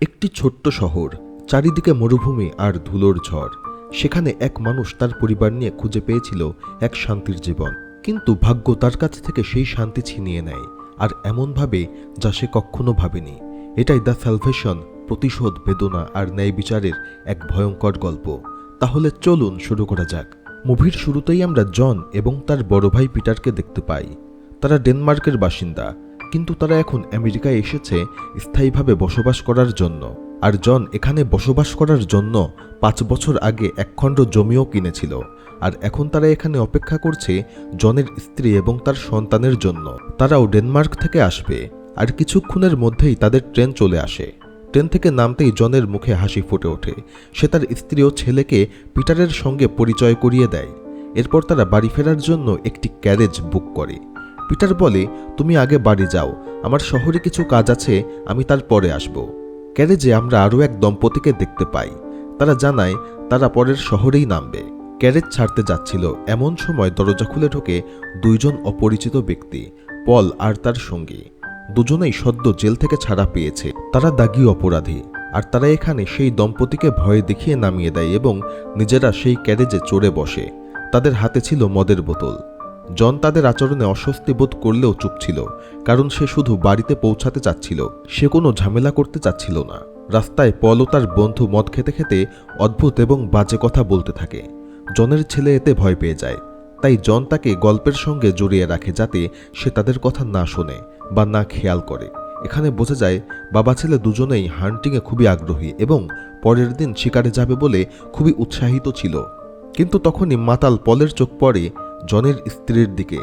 একটি ছোট্ট শহর, চারিদিকে মরুভূমি আর ধুলোর ঝড়। সেখানে এক মানুষ তার পরিবার নিয়ে খুঁজে পেয়েছিল এক শান্তির জীবন। কিন্তু ভাগ্য তার কাছ থেকে সেই শান্তি ছিনিয়ে নেয়, আর এমনভাবে যা সে কখনো ভাবেনি। এটাই দ্য স্যালভেশন, প্রতিশোধ, বেদনা আর ন্যায় বিচারের এক ভয়ঙ্কর গল্প। তাহলে চলুন শুরু করা যাক। মুভির শুরুতেই আমরা জন এবং তার বড় ভাই পিটারকে দেখতে পাই। তারা ডেনমার্কের বাসিন্দা। কিন্তু তারা এখন আমেরিকায় এসেছে স্থায়ীভাবে বসবাস করার জন্য। আর জন এখানে বসবাস করার জন্য পাঁচ বছর আগে একখণ্ড জমিও কিনেছিল। আর এখন তারা এখানে অপেক্ষা করছে জনের স্ত্রী এবং তার সন্তানের জন্য। তারাও ডেনমার্ক থেকে আসবে। আর কিছুক্ষণের মধ্যেই তাদের ট্রেন চলে আসে। ট্রেন থেকে নামতেই জনের মুখে হাসি ফুটে ওঠে। সে তার স্ত্রী ও ছেলেকে পিটারের সঙ্গে পরিচয় করিয়ে দেয়। এরপর তারা বাড়ি ফেরার জন্য একটি ক্যারেজ বুক করে। পিটার বলে, তুমি আগে বাড়ি যাও। আমার শহরে কিছু কাজ আছে, আমি তার পরে আসব। ক্যারেজে আমরা আরও এক দম্পতিকে দেখতে পাই। তারা জানায়, তারা পরের শহরেই নামবে। ক্যারেজ ছাড়তে যাচ্ছিল। এমন সময় দরজা খুলে ঢোকে দুইজন অপরিচিত ব্যক্তি, পল আর তার সঙ্গী। দুজনেই সদ্য জেল থেকে ছাড়া পেয়েছে। তারা দাগি অপরাধী। আর তারা এখানে সেই দম্পতিকে ভয় দেখিয়ে নামিয়ে দেয় এবং নিজেরা সেই ক্যারেজে চড়ে বসে। তাদের হাতে ছিল মদের বোতল। জন তাদের আচরণে অস্বস্তি বোধ করলেও চুপ ছিল, কারণ সে শুধু বাড়িতে পৌঁছাতে চাচ্ছিল, সে কোনো ঝামেলা করতে চাচ্ছিল না। রাস্তায় পল ও তার বন্ধু মদ খেতে খেতে অদ্ভুত এবং বাজে কথা বলতে থাকে। জনের ছেলে এতে ভয় পেয়ে যায়, তাই জন তাকে গল্পের সঙ্গে জড়িয়ে রাখে যাতে সে তাদের কথা না শোনে বা না খেয়াল করে। এখানে বোঝা যায়, বাবা ছেলে দুজনেই হান্টিংয়ে খুবই আগ্রহী এবং পরের দিন শিকারে যাবে বলে খুবই উৎসাহিত ছিল। কিন্তু তখনই মাতাল পলের চোখ পড়ে জনের স্ত্রীর দিকে,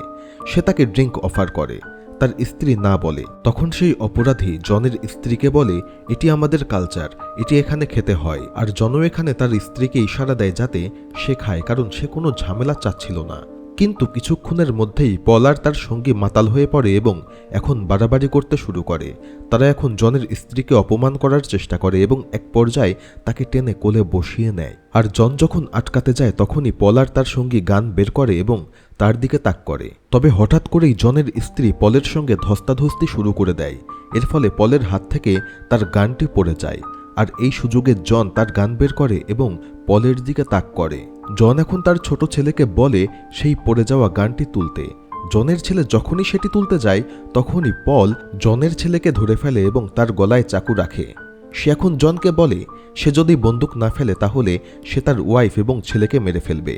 সে তাকে ড্রিঙ্ক অফার করে। তার স্ত্রী না বলে। তখন সেই অপরাধী জনের স্ত্রীকে বলে, এটি আমাদের কালচার, এটি এখানে খেতে হয়। আর জন এখানে তার স্ত্রীকে ইশারা দেয় যাতে সে খায়, কারণ সে কোনো ঝামেলা চাচ্ছিল না। কিন্তু কিছুক্ষণের মধ্যেই পলার তার সঙ্গী মাতাল হয়ে পড়ে এবং এখন বাড়াবাড়ি করতে শুরু করে। তারা এখন জনের স্ত্রীকে অপমান করার চেষ্টা করে এবং এক পর্যায়ে তাকে টেনে কোলে বসিয়ে নেয়। আর জন যখন আটকাতে যায়, তখনই পলার তার সঙ্গী গান বের করে এবং তার দিকে তাক করে। তবে হঠাৎ করেই জনের স্ত্রী পলের সঙ্গে ধস্তাধস্তি শুরু করে দেয়। এর ফলে পলের হাত থেকে তার গানটি পড়ে যায়। আর এই সুযোগে জন তার গান বের করে এবং পলের দিকে তাক করে। জন এখন তার ছোট ছেলেকে বলে সেই পড়ে যাওয়া গানটি তুলতে। জনের ছেলে যখনই সেটি তুলতে যায়, তখনই পল জনের ছেলেকে ধরে ফেলে এবং তার গলায় চাকু রাখে। সে এখন জনকে বলে, সে যদি বন্দুক না ফেলে তাহলে সে তার ওয়াইফ এবং ছেলেকে মেরে ফেলবে।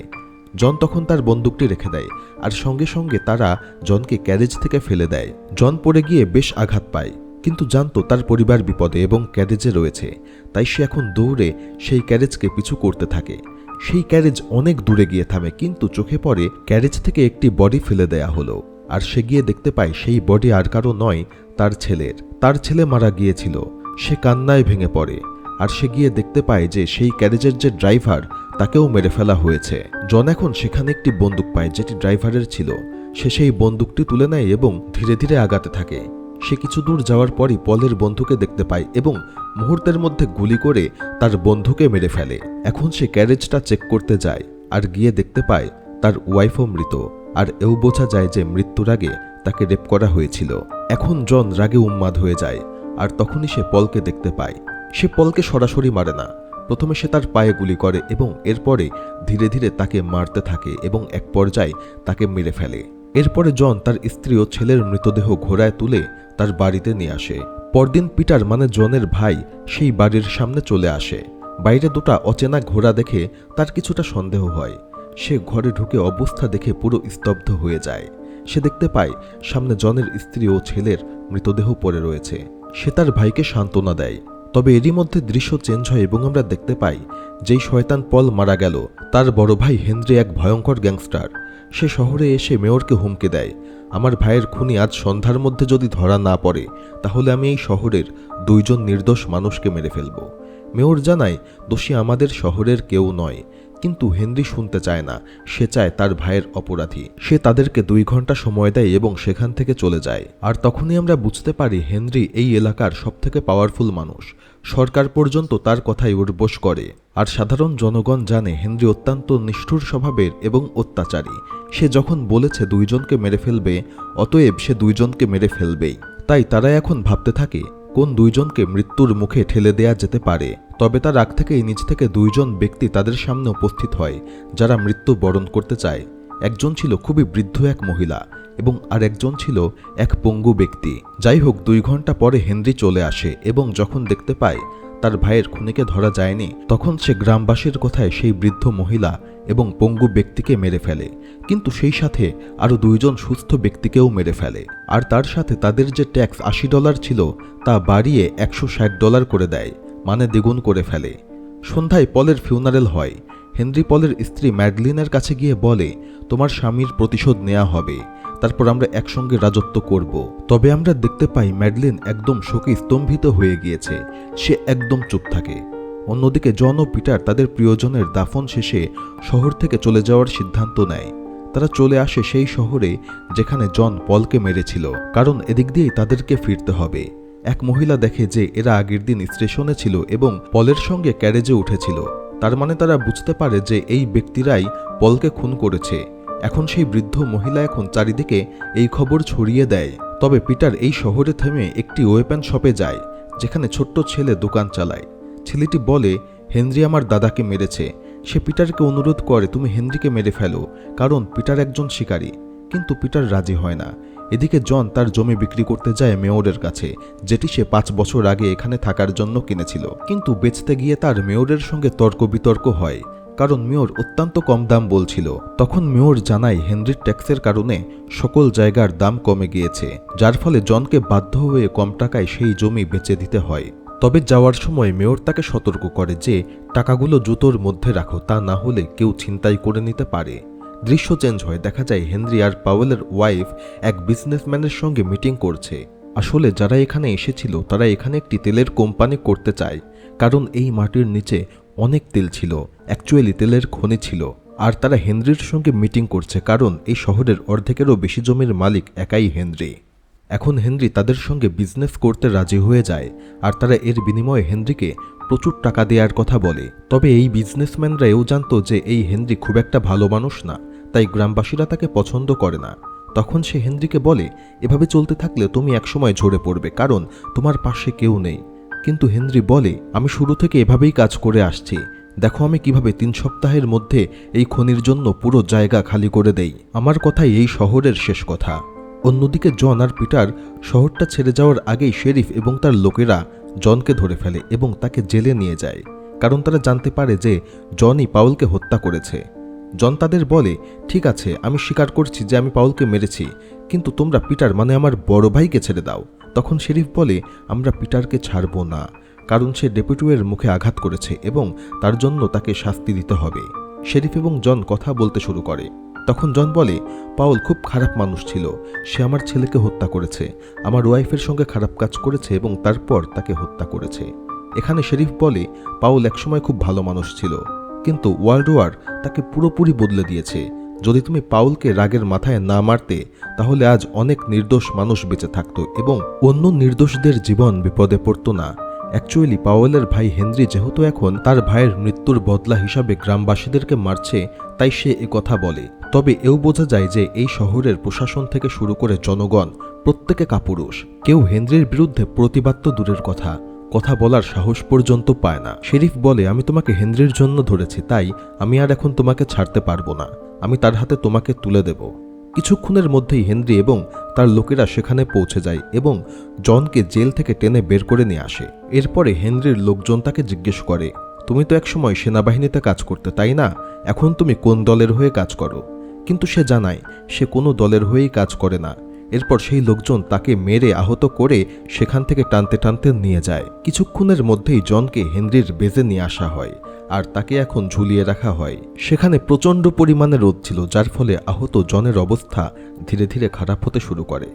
জন তখন তার বন্দুকটি রেখে দেয়, আর সঙ্গে সঙ্গে তারা জনকে ক্যারেজ থেকে ফেলে দেয়। জন পড়ে গিয়ে বেশ আঘাত পায়, কিন্তু জানতো তার পরিবার বিপদে এবং ক্যারেজে রয়েছে, তাই সে এখন দৌড়ে সেই ক্যারেজকে পিছু করতে থাকে। সেই ক্যারেজ অনেক দূরে গিয়ে থামে, কিন্তু চোখে পড়ে ক্যারেজ থেকে একটি বডি ফেলে দেয়া হলো। আর সে গিয়ে দেখতে পায় সেই বডি আর কারও নয়, তার ছেলের। তার ছেলে মারা গিয়েছিল। সে কান্নায় ভেঙে পড়ে। আর সে গিয়ে দেখতে পায় যে সেই ক্যারেজের যে ড্রাইভার, তাকেও মেরে ফেলা হয়েছে। জন এখন সেখানে একটি বন্দুক পায়, যেটি ড্রাইভারের ছিল। সে সেই বন্দুকটি তুলে নেয় এবং ধীরে ধীরে আগাতে থাকে। সে কিছু দূর যাওয়ার পরই পলের বন্ধুকে দেখতে পায় এবং মুহূর্তের মধ্যে গুলি করে তার বন্ধুকে মেরে ফেলে। এখন সে ক্যারেজটা চেক করতে যায় আর গিয়ে দেখতে পায় তার ওয়াইফও মৃত আর এও বোঝা যায় যে মৃত্যুর আগে তাকে রেপ করা হয়েছিল। এখন জন রাগে উন্মাদ হয়ে যায় আর তখনই সে পলকে দেখতে পায়। সে পলকে সরাসরি মারে না। প্রথমে সে তার পায়ে গুলি করে এবং এরপরে ধীরে ধীরে তাকে মারতে থাকে এবং এক পর্যায়ে তাকে মেরে ফেলে। এরপরে জন তার স্ত্রী ও ছেলের মৃতদেহ ঘোড়ায় তুলে তার বাড়িতে নিয়ে আসে। পরদিন পিটার মানে জনের ভাই সেই বাড়ির সামনে চলে আসে। বাইরে দুটা অচেনা ঘোড়া দেখে তার কিছুটা সন্দেহ হয়। সে ঘরে ঢুকে অবস্থা দেখে পুরো স্তব্ধ হয়ে যায়। সে দেখতে পায় সামনে জনের স্ত্রী ও ছেলের মৃতদেহ পড়ে রয়েছে। সে তার ভাইকে সান্ত্বনা দেয়। তবে এরই মধ্যে দৃশ্য চেঞ্জ হয় এবং আমরা দেখতে পাই, যেই শয়তান পল মারা গেল, তার বড় ভাই হেনরি এক ভয়ঙ্কর গ্যাংস্টার। সে শহরে এসে মেয়রকে হুমকে দেয়। আমার ভাইয়ের খুনি আজ সন্ধ্যার মধ্যে যদি ধরা না পড়ে, তাহলে আমি এই শহরের দুইজন নির্দোষ মানুষকে মেরে ফেলব। মেয়র জানায়, দোষী আমাদের শহরের কেউ নয়। কিন্তু হেনরি শুনতে চায় না। সে চায় তার ভাইয়ের অপরাধী। সে তাদেরকে দুই ঘণ্টা সময় দেয় এবং সেখান থেকে চলে যায়। আর তখনই আমরা বুঝতে পারি হেনরি এই এলাকার সবথেকে পাওয়ারফুল মানুষ। সরকার পর্যন্ত তার কথাই উর্বশ করে। আর সাধারণ জনগণ জানে হেনরি অত্যন্ত নিষ্ঠুর স্বভাবের এবং অত্যাচারী। সে যখন বলেছে দুইজনকে মেরে ফেলবে, অতএব সে দুইজনকে মেরে ফেলবেই। তাই তারা এখন ভাবতে থাকে, কোন দুইজনকে মৃত্যুর মুখে ঠেলে দেয়া যেতে পারে। তবে তার আগ থেকেই নিজ থেকে দুইজন ব্যক্তি তাদের সামনে উপস্থিত হয়, যারা মৃত্যু বরণ করতে চায়। একজন ছিল খুবই বৃদ্ধ এক মহিলা এবং আর একজন ছিল এক পঙ্গু ব্যক্তি। যাই হোক, দুই ঘণ্টা পরে হেনরি চলে আসে এবং যখন দেখতে পায় তার ভাইয়ের খুনিকে ধরা যায়নি, তখন সে গ্রামবাসীর কথায় সেই বৃদ্ধ মহিলা এবং পঙ্গু ব্যক্তিকে মেরে ফেলে। কিন্তু সেই সাথে আরও দুইজন সুস্থ ব্যক্তিকেও মেরে ফেলে। আর তার সাথে তাদের যে ট্যাক্স আশি ডলার ছিল, তা বাড়িয়ে একশো ষাট ডলার করে দেয় মানে দ্বিগুণ করে ফেলে। সন্ধ্যায় পলের ফিউনারেল হয়। হেনরি পলের স্ত্রী ম্যাডলিনের কাছে গিয়ে বলে, তোমার স্বামীর প্রতিশোধ নেওয়া হবে। তারপর আমরা একসঙ্গে রাজত্ব করব। তবে আমরা দেখতে পাই ম্যাডলিন একদম শোকে স্তম্ভিত হয়ে গিয়েছে। সে একদম চুপ থাকে। অন্যদিকে জন ও পিটার তাদের প্রিয়জনের দাফন শেষে শহর থেকে চলে যাওয়ার সিদ্ধান্ত নেয়। তারা চলে আসে সেই শহরে যেখানে জন পলকে মেরেছিল, কারণ এদিক দিয়েই তাদেরকে ফিরতে হবে। এক মহিলা দেখে যে এরা আগের দিন স্টেশনে ছিল এবং পলের সঙ্গে ক্যারেজে উঠেছিল, তার মানে তারা বুঝতে পারে যে এই ব্যক্তিরাই পলকে খুন করেছে। এখন সেই বৃদ্ধ মহিলা এখন চারিদিকে এই খবর ছড়িয়ে দেয়। তবে পিটার এই শহরে থেমে একটি ওয়েপেন শপে যায়, যেখানে ছোট্ট ছেলে দোকান চালায়। ছেলেটি বলে, হেনরি আমার দাদাকে মেরেছে। সে পিটারকে অনুরোধ করে, তুমি হেনরিকে মেরে ফেলো, কারণ পিটার একজন শিকারী। কিন্তু পিটার রাজি হয় না। এদিকে জন তার জমি বিক্রি করতে যায় মেয়রের কাছে, যেটি সে পাঁচ বছর আগে এখানে থাকার জন্য কিনেছিল। কিন্তু বেচতে গিয়ে তার মেয়রের সঙ্গে তর্ক বিতর্ক হয়, কারণ মেয়র অত্যন্ত কম দাম বলছিল। তখন মেয়র জানায়, হেনরির ট্যাক্সের কারণে সকল জায়গার দাম কমে গিয়েছে, যার ফলে জনকে বাধ্য হয়ে কম টাকায় সেই জমি বেচে দিতে হয়। তবে যাওয়ার সময় মেয়র তাকে সতর্ক করে যে, টাকাগুলো জুতোর মধ্যে রাখো, তা না হলে কেউ ছিনতাই করে নিতে পারে। দৃশ্য চেঞ্জ হয় দেখা যায় হেনরি আর পাওয়েলের ওয়াইফ এক বিজনেসম্যানের সঙ্গে মিটিং করছে। আসলে যারা এখানে এসেছিল, তারা এখানে একটি তেলের কোম্পানি করতে চায়, কারণ এই মাটির নিচে অনেক তেল ছিল, অ্যাকচুয়ালি তেলের খনি ছিল। আর তারা হেনরির সঙ্গে মিটিং করছে, কারণ এই শহরের অর্ধেকেরও বেশি জমির মালিক একাই হেনরি। এখন হেনরি তাদের সঙ্গে বিজনেস করতে রাজি হয়ে যায় আর তারা এর বিনিময়ে হেনরিকে প্রচুর টাকা দেওয়ার কথা বলে। তবে এই বিজনেসম্যানরা এও জানতো যে এই হেনরি খুব একটা ভালো মানুষ না, তাই গ্রামবাসীরা তাকে পছন্দ করে না। তখন সে হেনরিকে বলে, এভাবে চলতে থাকলে তুমি একসময় ঝরে পড়বে, কারণ তোমার পাশে কেউ নেই। কিন্তু হেনরি বলে, আমি শুরু থেকে এভাবেই কাজ করে আসছি। দেখো আমি কীভাবে তিন সপ্তাহের মধ্যে এই খনির জন্য পুরো জায়গা খালি করে দেই। আমার কথাই এই শহরের শেষ কথা। অন্যদিকে জন আর পিটার শহরটা ছেড়ে যাওয়ার আগেই শেরিফ এবং তার লোকেরা জনকে ধরে ফেলে এবং তাকে জেলে নিয়ে যায়, কারণ তারা জানতে পারে যে জনই পাউলকে হত্যা করেছে। জন তাদের বলে, ঠিক আছে, আমি স্বীকার করছি যে আমি পাউলকে মেরেছি, কিন্তু তোমরা পিটার মানে আমার বড় ভাইকে ছেড়ে দাও। তখন শেরিফ বলে, আমরা পিটারকে ছাড়ব না, কারণ সে ডেপুটুয়ের মুখে আঘাত করেছে এবং তার জন্য তাকে শাস্তি দিতে হবে। শেরিফ এবং জন কথা বলতে শুরু করে। তখন জন বলে, পাউল খুব খারাপ মানুষ ছিল। সে আমার ছেলেকে হত্যা করেছে। আমার ওয়াইফের সঙ্গে খারাপ কাজ করেছে এবং তারপর তাকে হত্যা করেছে। এখানে শেরিফ বলে, পাউল একসময় খুব ভালো মানুষ ছিল। কিন্তু ওয়ার্ল্ড ওয়ার তাকে পুরোপুরি বদলে দিয়েছে। যদি তুমি পাউলকে রাগের মাথায় না মারতে, তাহলে আজ অনেক নির্দোষ মানুষ বেঁচে থাকতো এবং অন্য নির্দোষদের জীবন বিপদে পড়তো না। অ্যাকচুয়ালি পাওয়েলের ভাই হেনরি যেহেতু এখন তার ভাইয়ের মৃত্যুর বদলা হিসাবে গ্রামবাসীদেরকে মারছে, তাই সে কথা বলে। তবে এও বোঝা যায় যে এই শহরের প্রশাসন থেকে শুরু করে জনগণ, প্রত্যেকে কাপুরুষ। কেউ হেনরির বিরুদ্ধে প্রতিবাদ তো দূরের কথা কথা বলার সাহস পর্যন্ত পায় না। শেরিফ বলে, আমি তোমাকে হেনরির জন্য ধরেছি, তাই আমি আর এখন তোমাকে ছাড়তে পারব না। আমি তার হাতে তোমাকে তুলে দেব। কিছুক্ষণের মধ্যেই হেনরি এবং তার লোকেরা সেখানে পৌঁছে যায় এবং জনকে জেল থেকে টেনে বের করে নিয়ে আসে। এরপরে হেনরির লোকজন তাকে জিজ্ঞেস করে, তুমি তো একসময় সেনাবাহিনীতে কাজ করতে, তাই না? এখন তুমি কোন দলের হয়ে কাজ করো? কিন্তু সে জানায়, সে কোনো দলের হয়েই কাজ করে না। এরপর সেই লোকজন তাকে মেরে আহত করে সেখান থেকে টানতে টানতে নিয়ে যায়। কিছুক্ষণের মধ্যেই জনকে হেনরির বেজে নিয়ে আসা হয় আর তাকে এখন ঝুলিয়ে রাখা হয়। সেখানে প্রচণ্ড পরিমাণে রোদ ছিল, যার ফলে আহত জনের অবস্থা ধীরে ধীরে খারাপ হতে শুরু করে।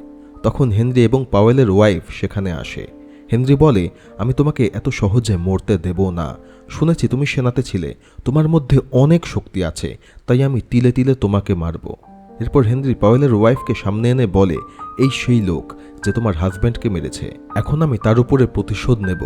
তখন হেনরি এবং পাওয়েলের ওয়াইফ সেখানে আসে। হেনরি বলে, আমি তোমাকে এত সহজে মরতে দেব না। শুনেছি তুমি সেনাতে ছিলে, তোমার মধ্যে অনেক শক্তি আছে, তাই আমি তিলে তিলে তোমাকে মারব। এরপর হেনরি পাওয়েলের ওয়াইফকে সামনে এনে বলে, এই সেই লোক যে তোমার হাজব্যান্ডকে মেরেছে, এখন আমি তার উপরে প্রতিশোধ নেব।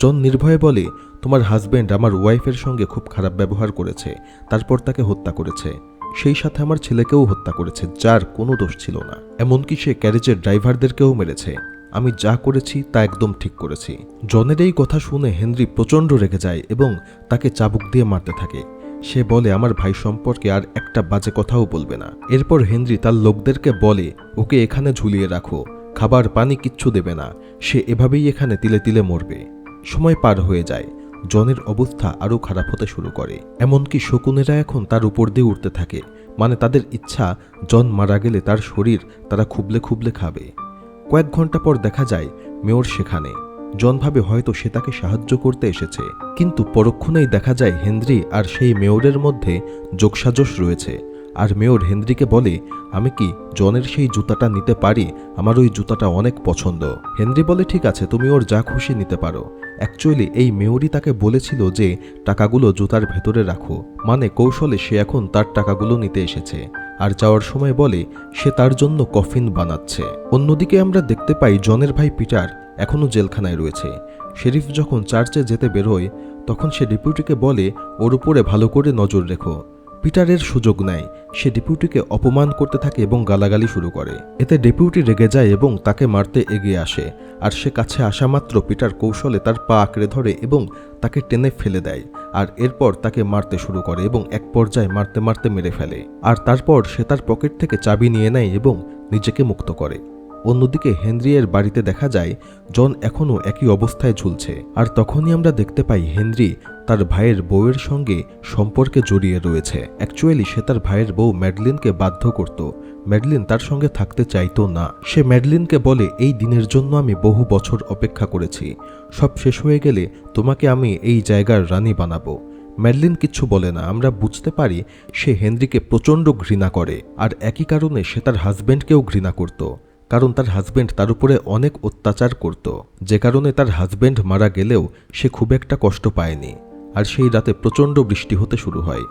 জন নির্ভয়ে বলে, তোমার হাজব্যান্ড আমার ওয়াইফের সঙ্গে খুব খারাপ ব্যবহার করেছে, তারপর তাকে হত্যা করেছে। সেই সাথে আমার ছেলেকেও হত্যা করেছে, যার কোনো দোষ ছিল না। এমনকি সে ক্যারেজের ড্রাইভারদেরকেও মেরেছে। আমি যা করেছি তা একদম ঠিক করেছি। জনের এই কথা শুনে হেনরি প্রচণ্ড রেগে যায় এবং তাকে চাবুক দিয়ে মারতে থাকে। সে বলে, আমার ভাই সম্পর্কে আর একটা বাজে কথাও বলবে না। এরপর হেনরি তার লোকদেরকে বলে, ওকে এখানে ঝুলিয়ে রাখো। খাবার, পানি কিচ্ছু দেবে না। সে এভাবেই এখানে তিলে তিলে মরবে। সময় পার হয়ে যায়। জনের অবস্থা আরও খারাপ হতে শুরু করে। এমনকি শকুনেরা এখন তার উপর দিয়ে উঠতে থাকে। মানে তাদের ইচ্ছা, জন মারা গেলে তার শরীর তারা খুবলে খুবলে খাবে। কয়েক ঘণ্টা পর দেখা যায় মেয়র সেখানে। জনভাবে হয়তো সে তাকে সাহায্য করতে এসেছে। কিন্তু পরক্ষণেই দেখা যায় হেনরি আর সেই মেয়রের মধ্যে যোগসাজশ রয়েছে। আর মেয়র হেনরিকে বলে, আমি কি জনের সেই জুতাটা নিতে পারি? আমার ওই জুতাটা অনেক পছন্দ। হেনরি বলে, ঠিক আছে, তুমি ওর যা খুশি নিতে পারো। অ্যাকচুয়ালি এই মেয়রই তাকে বলেছিল যে, টাকাগুলো জুতার ভেতরে রাখো। মানে কৌশলে সে এখন তার টাকাগুলো নিতে এসেছে। আর যাওয়ার সময় বলে, সে তার জন্য কফিন বানাচ্ছে। অন্যদিকে আমরা দেখতে পাই জনের ভাই পিটার এখনও জেলখানায় রয়েছে। শেরিফ যখন চার্চে যেতে বেরোয় তখন সে ডিপুটিকে বলে, ওর উপরে ভালো করে নজর রেখো। পিটারের সুযোগ নেয় সে ডেপুটিকে অপমান করতে থাকে এবং গালাগালি শুরু করে। এতে ডেপুটি রেগে যায় এবং তাকে মারতে এগিয়ে আসে। আর সে কাছে আসা মাত্র পিটার কৌশলে তার পা আঁকড়ে ধরে এবং তাকে টেনে ফেলে দেয়। আর এরপর তাকে মারতে শুরু করে এবং এক পর্যায়ে মারতে মারতে মেরে ফেলে। আর তারপর সে তার পকেট থেকে চাবি নিয়ে নেয় এবং নিজেকে মুক্ত করে। অন্যদিকে হেনরিয়ের বাড়িতে দেখা যায়, জন এখনও একই অবস্থায় ঝুলছে। আর তখনই আমরা দেখতে পাই হেনরি তার ভাইয়ের বউয়ের সঙ্গে সম্পর্কে জড়িয়ে রয়েছে। অ্যাকচুয়ালি সে তার ভাইয়ের বউ ম্যাডলিনকে বাধ্য করত। ম্যাডলিন তার সঙ্গে থাকতে চাইতো না। সে ম্যাডলিনকে বলে, এই দিনের জন্য আমি বহু বছর অপেক্ষা করেছি। সব শেষ হয়ে গেলে তোমাকে আমি এই জায়গার রানী বানাবো। ম্যাডলিন কিচ্ছু বলে না। আমরা বুঝতে পারি সে হেনরিকে প্রচণ্ড ঘৃণা করে। আর একই কারণে সে তার হাজব্যান্ডকেও ঘৃণা করত। কারণ তার হাজব্যান্ড তার উপরে অনেক অত্যাচার করত। যে কারণে তার হাজব্যান্ড মারা গেলেও সে খুব একটা কষ্ট পায়নি। আর সেই রাতে প্রচণ্ড বৃষ্টি হতে শুরু হয়।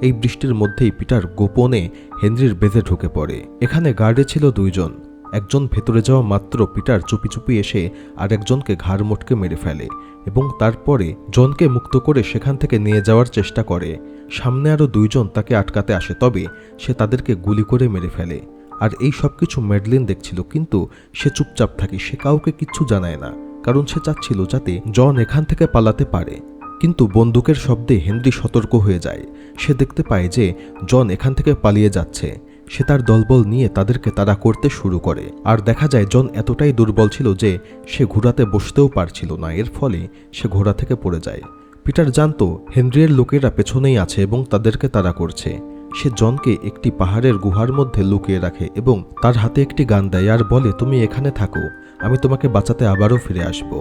এই বৃষ্টির মধ্যেই পিটার গোপনে হেনরির বেজে ঢুকে পড়ে। এখানে গার্ডে ছিল দুইজন। একজন ভেতরে যাওয়া মাত্র পিটার চুপি চুপি এসে আরেকজনকে ঘাড় মোটকে মেরে ফেলে এবং তারপরে জনকে মুক্ত করে সেখান থেকে নিয়ে যাওয়ার চেষ্টা করে। সামনে আরও দুইজন তাকে আটকাতে আসে, তবে সে তাদেরকে গুলি করে মেরে ফেলে। আর এই সব কিছু ম্যাডলিন দেখছিল, কিন্তু সে চুপচাপ থাকে, সে কাউকে কিচ্ছু জানায় না, কারণ সে চাচ্ছিল যাতে জন এখান থেকে পালাতে পারে। কিন্তু বন্দুকের শব্দে হেনরি সতর্ক হয়ে যায়। সে দেখতে পায় যে জন এখান থেকে পালিয়ে যাচ্ছে। সে তার দলবল নিয়ে তাদেরকে তাড়া করতে শুরু করে। আর দেখা যায় জন এতটাই দুর্বল ছিল যে সে ঘোড়াতে বসতেও পারছিল না, এর ফলে সে ঘোড়া থেকে পড়ে যায়। পিটার জানতো হেনরিয়ের লোকেরা পেছনেই আছে এবং তাদেরকে তাড়া করছে। সে জনকে একটি পাহাড়ের গুহার মধ্যে লুকিয়ে রাখে এবং তার হাতে একটি গান দেয় আর বলে, তুমি এখানে থাকো, আমি তোমাকে বাঁচাতে আবারও ফিরে আসব।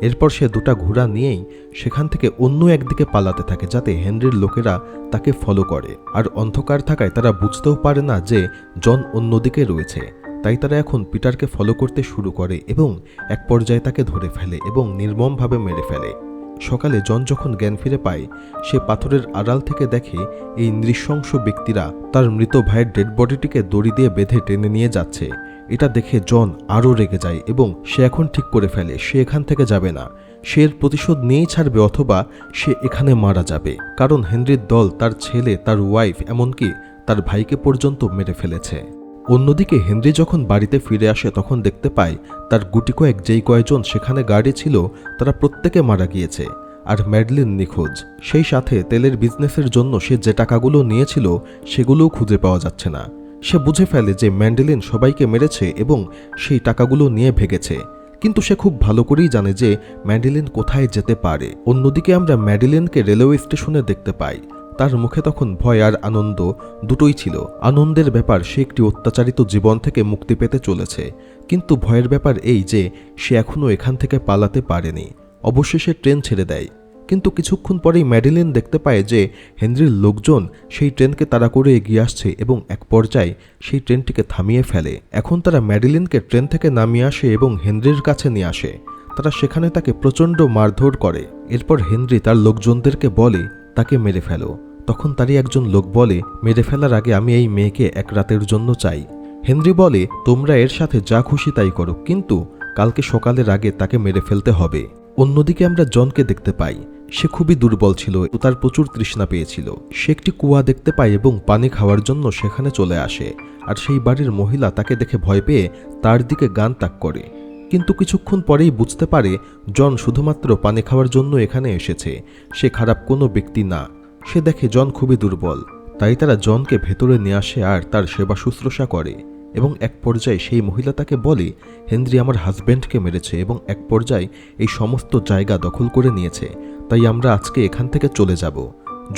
এরপর সে দুটা ঘোড়া নিয়েই সেখান থেকে অন্য একদিকে পালাতে থাকে যাতে হেনরির লোকেরা তাকে ফলো করে। আর অন্ধকার থাকায় তারা বুঝতেও পারে না যে জন অন্যদিকে রয়েছে। তাই তারা এখন পিটারকে ফলো করতে শুরু করে এবং এক পর্যায়ে তাকে ধরে ফেলে এবং নির্মমভাবে মেরে ফেলে। সকালে জন যখন জ্ঞান ফিরে পায়, সে পাথরের আড়াল থেকে দেখে এই নৃশংস ব্যক্তিরা তার মৃত ভাইয়ের ডেড বডিটিকে দড়ি দিয়ে বেঁধে টেনে নিয়ে যাচ্ছে। এটা দেখে জন আরও রেগে যায় এবং সে এখন ঠিক করে ফেলে, সে এখান থেকে যাবে না। সে এর প্রতিশোধ নিয়েই ছাড়বে অথবা সে এখানে মারা যাবে। কারণ হেনরির দল, তার ছেলে, তার ওয়াইফ এমনকি তার ভাইকে পর্যন্ত মেরে ফেলেছে। অন্যদিকে হেনরি যখন বাড়িতে ফিরে আসে তখন দেখতে পায়, তার গুটি কয়েক যেই কয়েকজন সেখানে গাড়ি ছিল, তারা প্রত্যেকে মারা গিয়েছে। আর ম্যাডলিন নিখোঁজ। সেই সাথে তেলের বিজনেসের জন্য সে যে টাকাগুলো নিয়েছিল, সেগুলোও খুঁজে পাওয়া যাচ্ছে না। সে বুঝে ফেলে যে ম্যান্ডেলিন সবাইকে মেরেছে এবং সেই টাকাগুলো নিয়ে ভেগেছে। কিন্তু সে খুব ভালো করেই জানে যে ম্যান্ডেলিন কোথায় যেতে পারে। অন্যদিকে আমরা ম্যাডেলিনকে রেলওয়ে স্টেশনে দেখতে পাই। তার মুখে তখন ভয় আর আনন্দ দুটোই ছিল। আনন্দের ব্যাপার সে একটি অত্যাচারিত জীবন থেকে মুক্তি পেতে চলেছে। কিন্তু ভয়ের ব্যাপার এই যে, সে এখনও এখান থেকে পালাতে পারেনি। অবশেষে ট্রেন ছেড়ে দেয়। কিন্তু কিছুক্ষণ পরেই ম্যাডিলিন দেখতে পায় যে, হেনরির লোকজন সেই ট্রেনকে তাড়া করে এগিয়ে আসছে এবং এক পর্যায়ে সেই ট্রেনটিকে থামিয়ে ফেলে। এখন তারা ম্যাডিলিনকে ট্রেন থেকে নামিয়ে আসে এবং হেনরির কাছে নিয়ে আসে। তারা সেখানে তাকে প্রচণ্ড মারধর করে। এরপর হেনরি তার লোকজনদেরকে বলে, তাকে মেরে ফেলো। তখন তারই একজন লোক বলে, মেরে ফেলার আগে আমি এই মেয়েকে এক রাতের জন্য চাই। হেনরি বলে, তোমরা এর সাথে যা খুশি তাই করো, কিন্তু কালকে সকালের আগে তাকে মেরে ফেলতে হবে। অন্যদিকে আমরা জনকে দেখতে পাই। সে খুবই দুর্বল ছিল তার প্রচুর তৃষ্ণা পেয়েছিল। সে একটি কুয়া দেখতে পায় এবং পানি খাওয়ার জন্য সেখানে চলে আসে। আর সেই বাড়ির মহিলা তাকে দেখে ভয় পেয়ে তার দিকে গান তাক করে। কিন্তু কিছুক্ষণ পরেই বুঝতে পারে, জন শুধুমাত্র পানি খাওয়ার জন্য এখানে এসেছে। সে খারাপ কোনো ব্যক্তি না। সে দেখে জন খুবই দুর্বল, তাই তারা জনকে ভেতরে নিয়ে আসে আর তার সেবা শুশ্রূষা করে এবং এক পর্যায়ে সেই মহিলা তাকে বলে, হেনরি আমার হাজব্যান্ডকে মেরেছে এবং এক পর্যায়ে এই সমস্ত জায়গা দখল করে নিয়েছে, তাই আমরা আজকে এখান থেকে চলে যাব।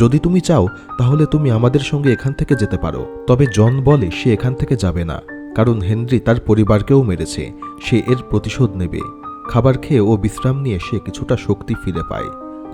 যদি তুমি চাও, তাহলে তুমি আমাদের সঙ্গে এখান থেকে যেতে পারো। তবে জন বলে, সে এখান থেকে যাবে না, কারণ হেনরি তার পরিবারকেও মেরেছে, সে এর প্রতিশোধ নেবে। খাবার খেয়ে ও বিশ্রাম নিয়ে সে কিছুটা শক্তি ফিরে পায়।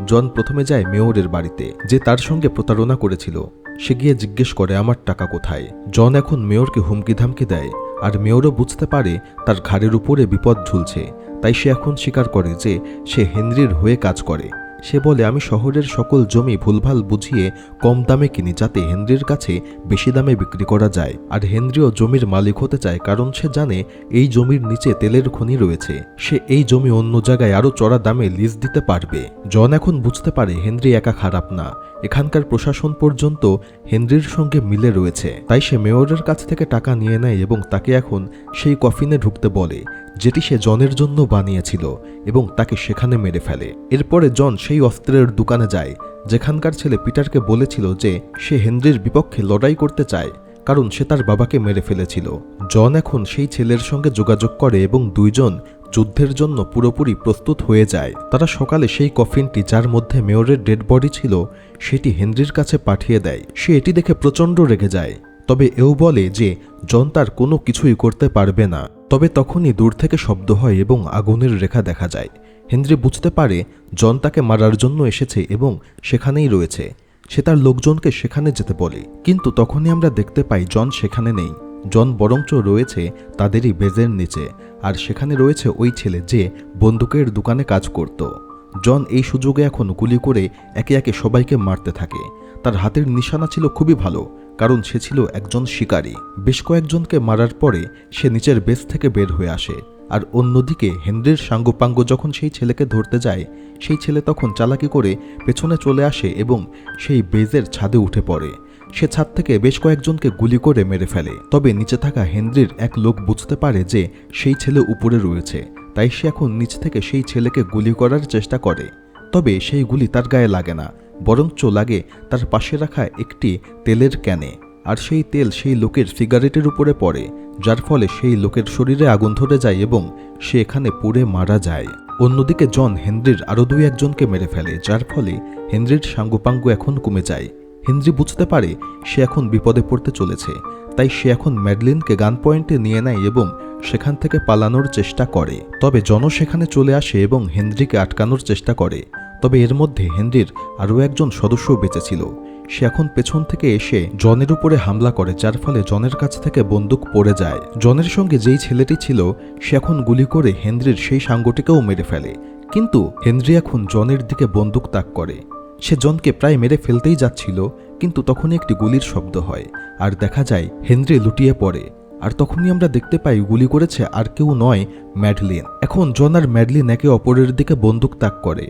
জন প্রথমে যায় মেয়রের বাড়িতে, যে তার সঙ্গে প্রতারণা করেছিল। সে গিয়ে জিজ্ঞেস করে, আমার টাকা কোথায়? জন এখন মেয়রকে হুমকি ধামকি দেয়, আর মেয়রও বুঝতে পারে তার ঘাড়ের উপরে বিপদ ঝুলছে। তাই সে এখন স্বীকার করে যে, সে হেনরির হয়ে কাজ করে। সে বলে, আমি শহরের সকল জমি ভুলভাল বুঝিয়ে কম দামে কিনি যাতে হেনরির কাছে বেশি দামে বিক্রি করা যায়। আর হেনরিও জমির মালিক হতে চায় কারণ সে জানে এই জমির নিচে তেলের খনি রয়েছে। সে এই জমি অন্য জায়গায় আরও চড়া দামে লিজ দিতে পারবে। জন এখন বুঝতে পারে হেনরি একা খারাপ না। এখানকার প্রশাসন পর্যন্ত হেনরির সঙ্গে মিলে রয়েছে। তাই সে মেয়রের কাছ থেকে টাকা নিয়ে নেয় এবং তাকে এখন সেই কফিনে ঢুকতে বলে, যেটি সে জনের জন্য বানিয়েছিল এবং তাকে সেখানে মেরে ফেলে। এরপরে জন সেই অস্ত্রের দোকানে যায়, যেখানকার ছেলে পিটারকে বলেছিল যে সে হেনরির বিপক্ষে লড়াই করতে চায়, কারণ সে তার বাবাকে মেরে ফেলেছিল। জন এখন সেই ছেলের সঙ্গে যোগাযোগ করে এবং দুইজন যুদ্ধের জন্য পুরোপুরি প্রস্তুত হয়ে যায়। তারা সকালে সেই কফিনটি যার মধ্যে মেয়রের ডেড বডি ছিল, সেটি হেনরির কাছে পাঠিয়ে দেয়। সে এটি দেখে প্রচণ্ড রেগে যায়। তবে এও বলে যে, জন তার কোনো কিছুই করতে পারবে না। তবে তখনই দূর থেকে শব্দ হয় এবং আগুনের রেখা দেখা যায়। হেনরি বুঝতে পারে, জন তাকে মারার জন্য এসেছে এবং সেখানেই রয়েছে। সে তার লোকজনকে সেখানে যেতে বলে। কিন্তু তখনই আমরা দেখতে পাই জন সেখানে নেই। জন বরঞ্চ রয়েছে তাদেরই বেজের নিচে, আর সেখানে রয়েছে ওই ছেলে যে বন্দুকের দোকানে কাজ করত। জন এই সুযোগে এখন গুলি করে একে একে সবাইকে মারতে থাকে। তার হাতের নিশানা ছিল খুবই ভালো, কারণ সে ছিল একজন শিকারী। বেশ কয়েকজনকে মারার পরে সে নিচের বেস থেকে বের হয়ে আসে, আর অন্যদিকে হেনরির সাঙ্গপাঙ্গ যখন সেই ছেলেকে ধরতে যায়, সেই ছেলে তখন চালাকি করে পেছনে চলে আসে এবং সেই বেজের ছাদে উঠে পড়ে। সে ছাদ থেকে বেশ কয়েকজনকে গুলি করে মেরে ফেলে। তবে নিচে থাকা হেনরির এক লোক বুঝতে পারে যে সেই ছেলে উপরে রয়েছে, তাই সে এখন নিচ থেকে সেই ছেলেকে গুলি করার চেষ্টা করে। তবে সেই গুলি তার গায়ে লাগে না, বরঞ্চ লাগে তার পাশে রাখা একটি তেলের ক্যানে। আর সেই তেল সেই লোকের সিগারেটের উপরে পড়ে, যার ফলে সেই লোকের শরীরে আগুন ধরে যায় এবং সে এখানে পুড়ে মারা যায়। অন্যদিকে জন হেনরির আরও দুই একজনকে মেরে ফেলে, যার ফলে হেনরির সাঙ্গুপাঙ্গু এখন কমে যায়। হেনরি বুঝতে পারে সে এখন বিপদে পড়তে চলেছে, তাই সে এখন ম্যাডলিনকে গান পয়েন্টে নিয়ে নেয় এবং সেখান থেকে পালানোর চেষ্টা করে। তবে জন সেখানে চলে আসে এবং হেনরিকে আটকানোর চেষ্টা করে। তবে এর মধ্যে হেনরির আরও একজন সদস্য বেঁচে ছিল সে এখন পেছন থেকে এসে জনের উপরে হামলা করে, যার ফলে জনের কাছ থেকে বন্দুক পড়ে যায়। জনের সঙ্গে যেই ছেলেটি ছিল, সে এখন গুলি করে হেনরির সেই সাঙ্গটিকেও মেরে ফেলে। কিন্তু হেনরি এখন জনের দিকে বন্দুক তাক করে। সে জনকে প্রায় মেরে ফেলতেই যাচ্ছিল, কিন্তু তখনই একটি গুলির শব্দ হয়, আর দেখা যায় হেনরি লুটিয়ে পড়ে। আর তখনই আমরা দেখতে পাই গুলি করেছে আর কেউ নয় ম্যাডলিন। এখন জন আর ম্যাডলিন একে অপরের দিকে বন্দুক তাক করে,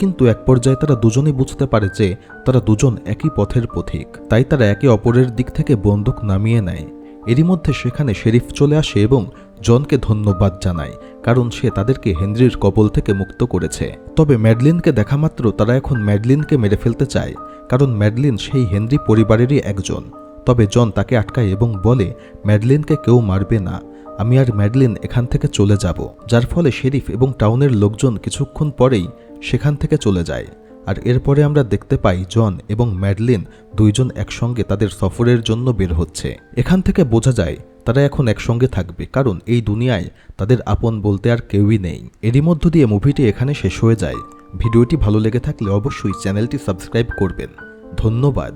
কিন্তু এক পর্যায়ে তারা দুজনেই বুঝতে পারে যে তারা দুজন একই পথের পথিক। তাই তারা একে অপরের দিক থেকে বন্দুক নামিয়ে নেয়। এরই মধ্যে সেখানে শেরিফ চলে আসে এবং জনকে ধন্যবাদ জানায়। কারণ সে তাদেরকে হেনরির কবল থেকে মুক্ত করেছে। তবে ম্যাডলিনকে দেখা মাত্র তারা এখন ম্যাডলিনকে মেরে ফেলতে চায়, কারণ ম্যাডলিন সেই হেনরি পরিবারেরই একজন। তবে জন তাকে আটকায় এবং বলে, ম্যাডলিনকে কেউ মারবে না। আমি আর ম্যাডলিন এখান থেকে চলে যাব। যার ফলে শেরিফ এবং টাউনের লোকজন কিছুক্ষণ পরেই সেখান থেকে চলে যায়। আর এরপরে আমরা দেখতে পাই জন এবং ম্যাডলিন দুইজন একসঙ্গে তাদের সফরের জন্য বের হচ্ছে। এখান থেকে বোঝা যায় তারা এখন একসঙ্গে থাকবে, কারণ এই দুনিয়ায় তাদের আপন বলতে আর কেউই নেই। এরই মধ্য দিয়ে মুভিটি এখানে শেষ হয়ে যায়। ভিডিওটি ভালো লেগে থাকলে অবশ্যই চ্যানেলটি সাবস্ক্রাইব করবেন। ধন্যবাদ।